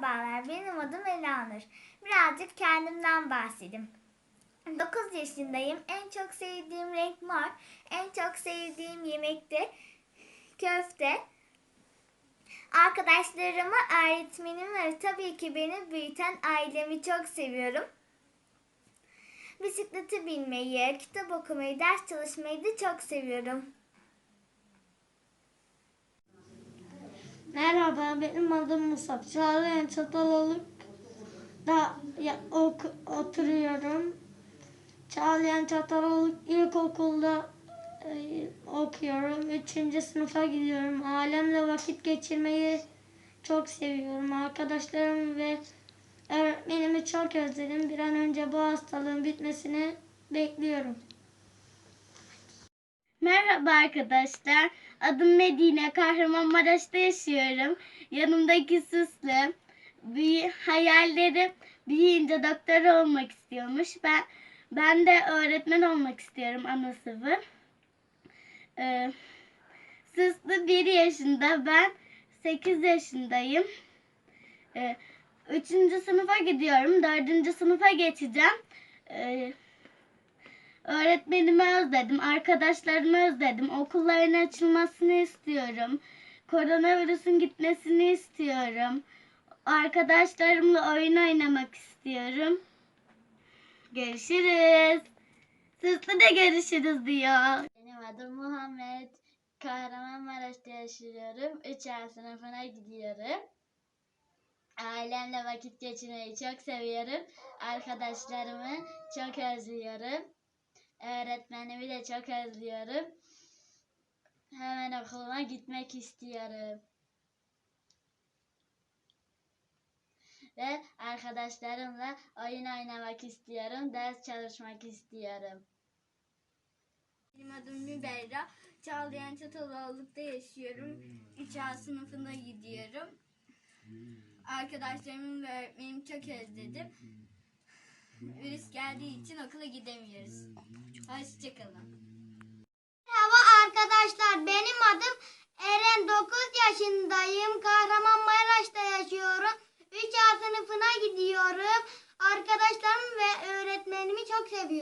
Merhabalar, benim adım Elanur. Birazcık kendimden bahsedeyim. 9 yaşındayım. En çok sevdiğim renk mor. En çok sevdiğim yemek de köfte. Arkadaşlarımı, öğretmenimi ve tabii ki beni büyüten ailemi çok seviyorum. Bisiklete binmeyi, kitap okumayı, ders çalışmayı da çok seviyorum. Merhaba, benim adım Musab. Çağlayan Çataloluk'ta ya- ok- oturuyorum. Çağlayan Çataloluk İlkokulu'nda e, okuyorum. Üçüncü sınıfa gidiyorum. Ailemle vakit geçirmeyi çok seviyorum. Arkadaşlarım ve öğretmenimi çok özledim. Bir an önce bu hastalığın bitmesini bekliyorum. Merhaba arkadaşlar. Adım Medine. Kahramanmaraş'ta yaşıyorum. Yanımdaki Süslü. Bir hayalleri büyüyünce doktor olmak istiyormuş. Ben ben de öğretmen olmak istiyorum ana sınıfı. Ee, Süslü 1 yaşında. Ben 8 yaşındayım. Ee, üçüncü sınıfa gidiyorum. Dördüncü sınıfa geçeceğim. Ee, Öğretmenimi özledim, arkadaşlarımı özledim. Okulların açılmasını istiyorum. Koronavirüsün gitmesini istiyorum. Arkadaşlarımla oyun oynamak istiyorum. Görüşürüz. Sizle de görüşürüz diyor. Benim adım Muhammed. Kahramanmaraş'ta yaşıyorum. 3 A sınıfına gidiyorum. Ailemle vakit geçirmeyi çok seviyorum. Arkadaşlarımı çok özlüyorum. Öğretmenimi de çok özlüyorum. Hemen okuluma gitmek istiyorum. Ve arkadaşlarımla oyun oynamak istiyorum. Ders çalışmak istiyorum. Benim adım Müberra. Çağlayan Çataloğlu'da yaşıyorum. 3A sınıfına gidiyorum. Arkadaşlarımı ve öğretmenimi çok özledim. Virüs geldiği için okula gidemiyoruz. Hoşçakalın. Merhaba arkadaşlar. Benim adım Eren. 9 yaşındayım. Kahramanmaraş'ta yaşıyorum. 3A sınıfına gidiyorum. Arkadaşlarım ve öğretmenimi çok seviyorum.